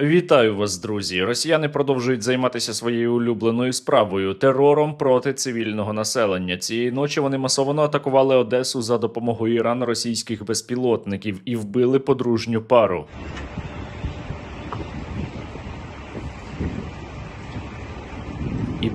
Вітаю вас, друзі. Росіяни продовжують займатися своєю улюбленою справою терором проти цивільного населення. Цієї ночі вони масово атакували Одесу за допомогою Іран російських безпілотників і вбили подружню пару.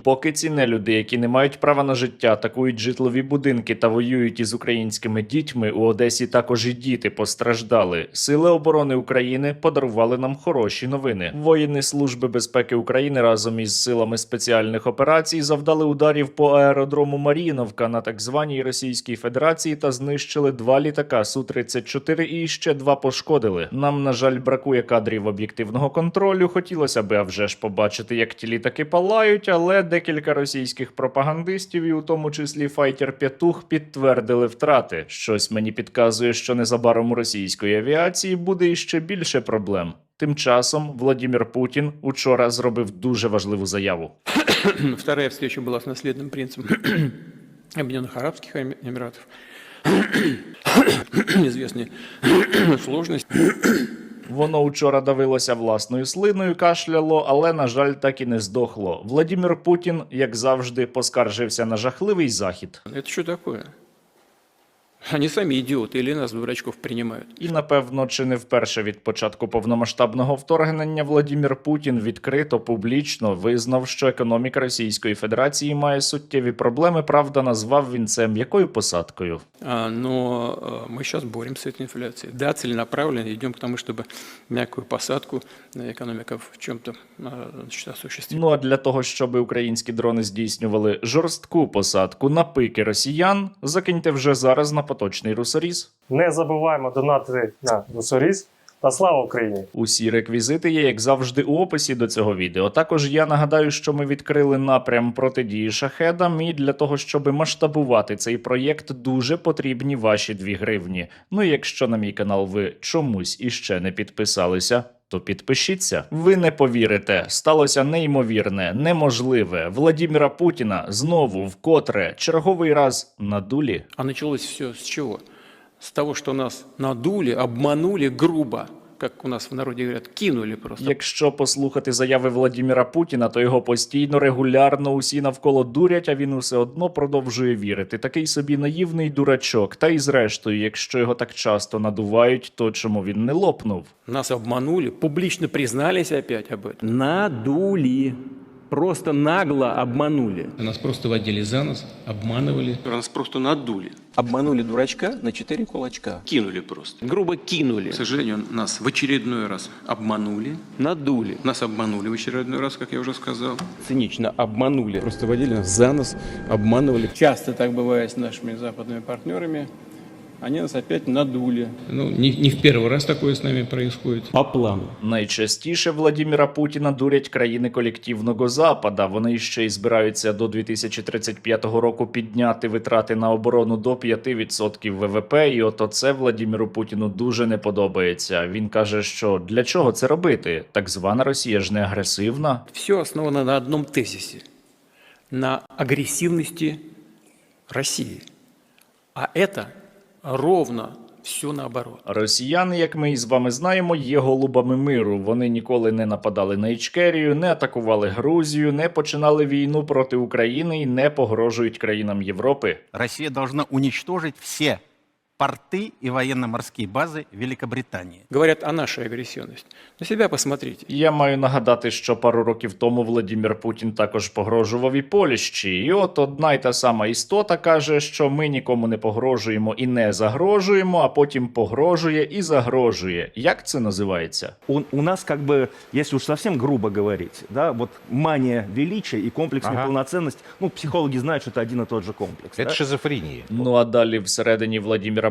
Поки ці нелюди, які не мають права на життя, атакують житлові будинки та воюють із українськими дітьми, у Одесі також і діти постраждали. Сили оборони України подарували нам хороші новини. Воїни Служби безпеки України разом із силами спеціальних операцій завдали ударів по аеродрому Маріновка на так званій Російській Федерації та знищили два літака Су 34 і ще два пошкодили. Нам на жаль бракує кадрів об'єктивного контролю. Хотілося би а вже ж побачити, як ті літаки палають, але декілька російських пропагандистів, і у тому числі файтер Петух, підтвердили втрати. Щось мені підказує, що незабаром у російської авіації буде іще більше проблем. Тим часом Владімір Путін учора зробив дуже важливу заяву. Вторая встреча была с наследным принцем Объединенных Арабских Эми- Эмиратов. Известные сложности. Воно учора давилося власною слиною, кашляло, але, на жаль, так і не здохло. Владімір Путін, як завжди, поскаржився на жахливий захід. Це що такое? Они сами идиоты или нас, дурачков, принимают. І напевно, чи не вперше від початку повномасштабного вторгнення Владімір Путін відкрито публічно визнав, що економіка Російської Федерації має суттєві проблеми. Правда, назвав він це м'якою посадкою. А, но э, мы сейчас боремся с этой инфляцией. Да, целенаправленно идем к тому, чтобы мягкую посадку э, экономика в чем-то значит, осуществить. Ну а для того, щоб українські дрони здійснювали жорстку посадку на пики росіян, закиньте вже зараз на поточний русоріз. Не забуваємо донати на Русоріз та слава Україні! Усі реквізити є, як завжди, у описі до цього відео. Також я нагадаю, що ми відкрили напрям протидії шахедам, і для того, щоб масштабувати цей проєкт, дуже потрібні ваші 2 гривні. Ну і якщо на мій канал ви чомусь іще не підписалися. То підпишіться. Ви не повірите. Сталося неймовірне, неможливе. Владіміра Путіна знову вкотре черговий раз надулі. А почалось все з чого? З того, що нас надулі, обманули грубо, как у нас в народі говорять, кинули просто. Якщо послухати заяви Владіміра Путіна, то його постійно регулярно усі навколо дурять, а він усе одно продовжує вірити. Такий собі наївний дурачок. Та й зрештою, якщо його так часто надувають, то чому він не лопнув? Нас обманули, публічно призналися опять об этом. Надули Просто нагло обманули. Нас просто водили за нос, обманывали. Нас просто надули, Обманули дурачка на четыре кулачка. кинули просто. Грубо кинули. К сожалению, нас в очередной раз обманули. Надули. Нас обманули в очередной раз, как я уже сказал. Цинично обманули. Просто водили нас за нос, обманывали. Часто так бывает с нашими западными партнерами. Они нас опять надули. Ну, не, не в первый раз такое с нами происходит. По плану. Найчастіше Владіміра Путіна дурять країни колективного Запада. Вони ще й збираються до 2035 року підняти витрати на оборону до 5% ВВП. І от оце Владіміру Путіну дуже не подобається. Він каже, що для чого це робити? Так звана Росія ж не агресивна. Все основано на одном тезисе. На агрессивности России. А это ровно все наоборот. Росіяни, як ми із вами знаємо, є голубами миру. Вони ніколи не нападали на Ічкерію, не атакували Грузію, не починали війну проти України і не погрожують країнам Європи. Росія повинна унічтожити все порты и военно-морские базы Великобритании. Говорят о нашей агрессивности. На себя посмотрите. Я маю нагадати, що пару років тому Владімір Путін також погрожував і Польщі. І от одна й та сама істота каже, що ми нікому не погрожуємо і не загрожуємо, а потім погрожує і загрожує. Як це називається? у, у нас как бы, если уж совсем грубо говорить, да, вот мания величия и комплекс неполноценности, ну, психологи знают, что это один и тот же комплекс. Это да? шизофрения. Ну а далі всередині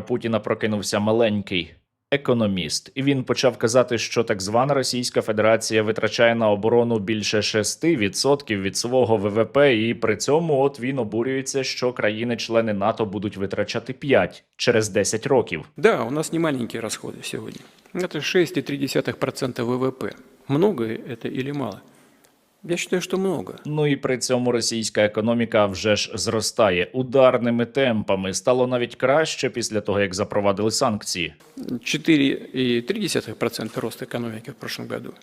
Владіміра Путіна прокинувся маленький економіст, і він почав казати, що так звана Російська Федерація витрачає на оборону більше 6% від свого ВВП, і при цьому от він обурюється, що країни-члени НАТО будуть витрачати 5 через 10 років. Да, у нас не маленькие расходы сегодня. Это 6,3% ВВП. Много это или мало? Я считаю, что много. Ну і при цьому російська економіка вже ж зростає ударними темпами. Стало навіть краще після того, як запровадили санкції. 4,3% роста экономики в прошлом году,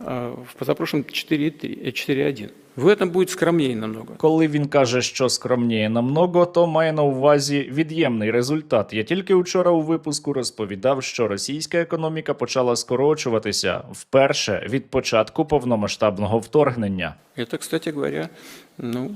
в позапрошлом 4,3 э, 4,1. В этом будет скромнее намного. Коли він каже, що скромніє намного, то має на увазі від'ємний результат. Я тільки вчора у випуску розповідав, що російська економіка почала скорочуватися вперше від початку повномасштабного вторгнення. Это, кстати говоря, ну,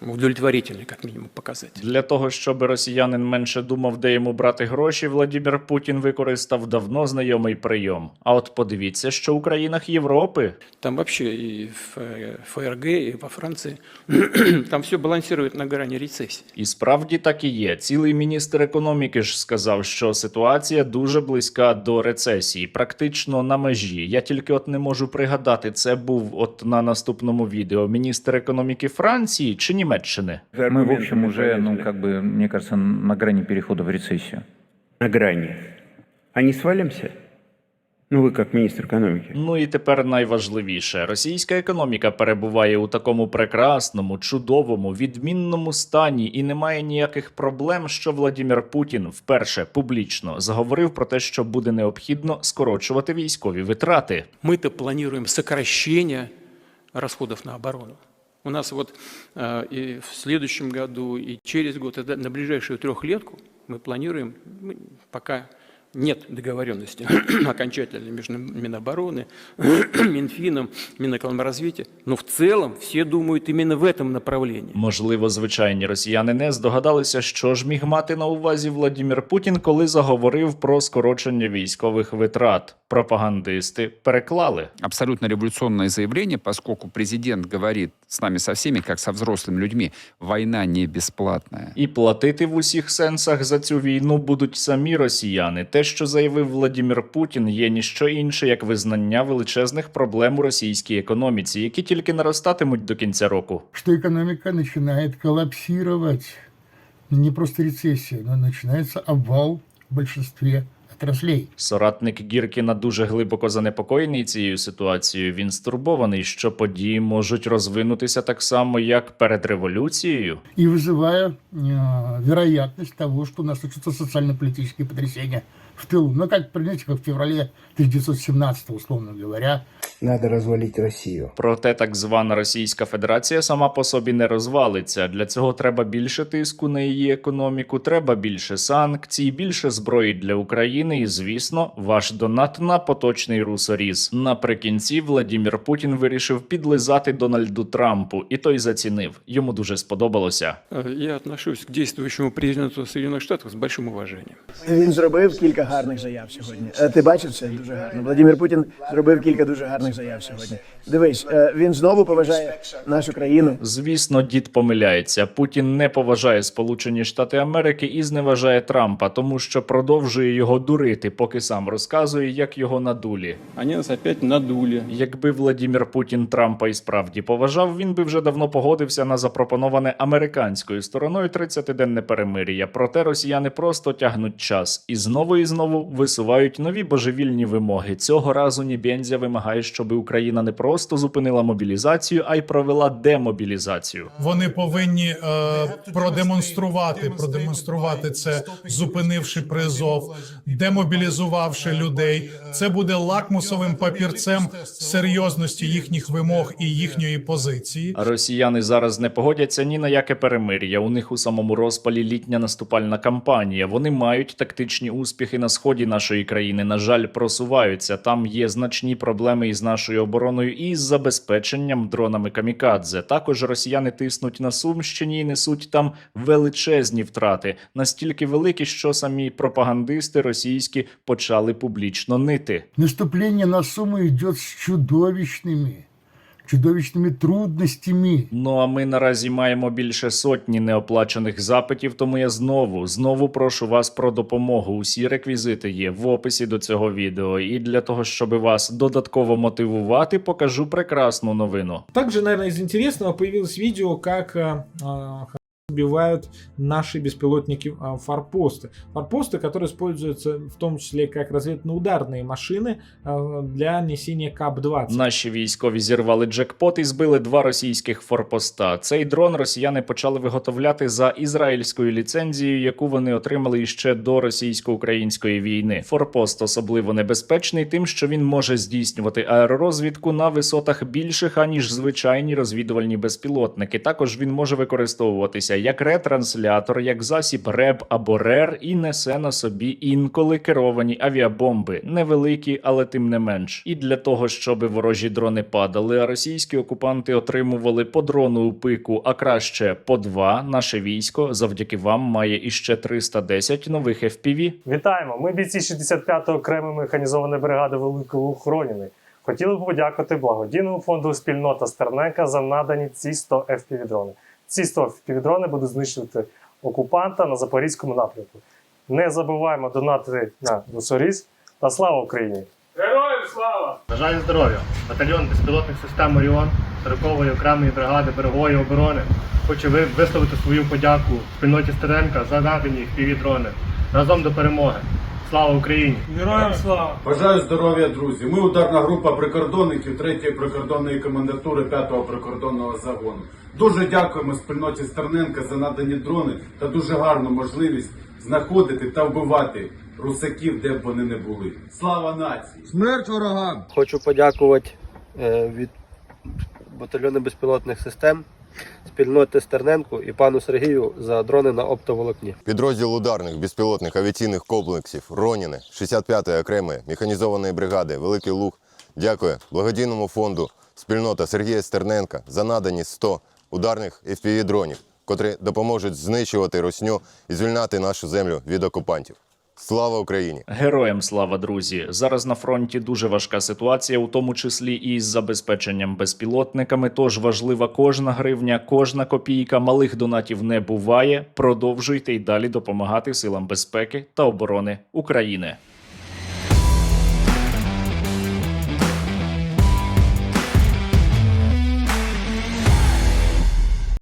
удовлетворительный, как минимум, показатель. Для того, щоб росіянин менше думав, де йому брати гроші, Владимир Путін використав давно знайомий прийом. А от подивіться, що у країнах Європи Там вообще и в э, ФРГ, и во Франции, там все балансирует на грани рецессии. І справді так і є. Цілий міністр економіки ж сказав, що ситуація дуже близька до рецесії, практично на межі. Я тільки от не можу пригадати, це був от на наступному відео міністр економіки Франції чи Німеччини. Мы, в общем, уже, ну, как бы, мне кажется, на грани перехода в рецессию. на грани. А не свалимся? Ну, вы как министр экономики. Ну і тепер найважливіше: російська економіка перебуває у такому прекрасному, чудовому, відмінному стані, і немає ніяких проблем, що Владимир Путін вперше публічно заговорив про те, що буде необхідно скорочувати військові витрати. Мы-то планируем сокращение расходов на оборону. У нас вот э, и в следующем году, и через год, и да- на ближайшую трехлетку мы планируем, мы пока нет договоренности окончательной между Минобороны, Минфином, Минэкономразвития, но в целом все думают именно в этом направлении. Можливо, звичайні росіяни не здогадалися, що ж міг мати на увазі Владимир Путін, коли заговорив про скорочення військових витрат. Пропагандисти переклали. абсолютно революционное заявление, поскольку президент говорит с нами со всеми, как со взрослыми людьми, война не бесплатная. І платити в усіх сенсах за цю війну будуть самі росіяни. Те, що заявив Владимир Путін, є ніщо інше, як визнання величезних проблем у російській економіці, які тільки наростатимуть до кінця року. что экономика начинает коллапсировать. Не просто рецессия, но начинается обвал в большинстве отраслей. Соратник Гіркіна дуже глибоко занепокоєний цією ситуацією. Він стурбований, що події можуть розвинутися так само, як перед революцією. И вызывая э, вероятность того, что у нас случатся социально-политические потрясения в тылу. Ну, как, понимаете, как в феврале 1917, условно говоря, Надо развалить Россию. Проте так звана Російська Федерація сама по собі не розвалиться. Для цього треба більше тиску на її економіку, треба більше санкцій, більше зброї для України і, звісно, ваш донат на поточний русоріз. Наприкінці Владімір Путін вирішив підлизати Дональду Трампу, і той зацінив. Йому дуже сподобалося. Э, Я отношусь к действующему президенту Соединенных Штатов с большим уважением. Він зробив кілька гарних заяв сьогодні. Е, Ти бачив це дуже гарно. Владимир Путін зробив кілька дуже гарних заяв сьогодні. Дивись, е, він знову поважає нашу країну. Звісно, дід помиляється. Путін не поважає Сполучені Штати Америки і зневажає Трампа, тому що продовжує його дурити, поки сам розказує, як його надулі. Они нас опять надули. Якби Владімір Путін Трампа і справді поважав, він би вже давно погодився на запропоноване американською стороною 30-денне перемир'я. Проте росіяни просто тягнуть час і знову і знову висувають нові божевільні вимоги. Цього разу Нібензя вимагає, щоб Україна не просто зупинила мобілізацію, а й провела демобілізацію. Вони повинні е, продемонструвати, продемонструвати це, зупинивши призов, демобілізувавши людей. Це буде лакмусовим папірцем серйозності їхніх вимог і їхньої позиції. Росіяни зараз не погодяться ні на яке перемир'я. У них у самому розпалі літня наступальна кампанія. Вони мають тактичні успіхи на сході нашої країни. На жаль, просуваються. Там є значні проблеми із нашою обороною і з забезпеченням дронами камікадзе. Також росіяни тиснуть на Сумщині і несуть там величезні втрати, настільки великі, що самі пропагандисти російські почали публічно нити. Наступление на Суму идет с чудовищными, чудовищными трудностями. Ну а ми наразі маємо більше сотні неоплачених запитів. Тому я знову знову прошу вас про допомогу. Усі реквізити є в описі до цього відео. І для того, щоб вас додатково мотивувати, покажу прекрасну новину. Также, наверное, из интересного появилось видео, как разбивают наши беспилотники а, форпосты. Форпосты, которые используются в том числе как разведно-ударные машины а, для несения КАП-20. Наші військові зірвали джекпот і збили два російських форпоста. Цей дрон росіяни почали виготовляти за ізраїльською ліцензією, яку вони отримали іще до російсько-української війни. Форпост особливо небезпечний, тим, що він може здійснювати аеророзвідку на висотах більших аніж звичайні розвідувальні безпілотники. Також він може використовуватися як ретранслятор, як засіб РЕБ або РЕР і несе на собі інколи керовані авіабомби, невеликі, але тим не менш. І для того, щоб ворожі дрони падали, а російські окупанти отримували по дрону у пику, а краще по два. Наше військо завдяки вам має іще 310 нових FPV. Вітаємо! Ми бійці 65-ї окремої механізованої бригади Великого Лух-Роніни. Хотіли б подякувати благодійному фонду спільнота Стерненка за надані ці 100 FPV-дрони. Ці 100 FPV-дрони будуть знищувати окупанта на запорізькому напрямку. Не забуваємо донатити на Русоріз та слава Україні! Героям слава! Бажаю здоров'я! Батальйон безпілотних систем Оріон 40-ї окремої бригади берегової оборони хоче ви- висловити свою подяку спільноті Стеренка за надані півдрони. Разом до перемоги. Слава Україні! Героям слава! Бажаю здоров'я, друзі. Ми ударна група прикордонників 3-ї прикордонної комендатури 5-го прикордонного загону. Дуже дякуємо спільноті Стерненка за надані дрони та дуже гарну можливість знаходити та вбивати русаків, де б вони не були. Слава нації! Смерть ворогам! Хочу подякувати е, від батальйону безпілотних систем, спільноти Стерненку і пану Сергію за дрони на оптоволокні. Підрозділ ударних безпілотних авіаційних комплексів Роніни 65-ї окремої механізованої бригади Великий Луг дякує благодійному фонду спільнота Сергія Стерненка за надані 100 ударних FPV-дронів, котрі допоможуть знищувати русню і звільняти нашу землю від окупантів. Слава Україні! Героям слава, друзі! Зараз на фронті дуже важка ситуація, у тому числі і з забезпеченням безпілотниками. Тож важлива кожна гривня, кожна копійка. Малих донатів не буває. Продовжуйте й далі допомагати силам безпеки та оборони України.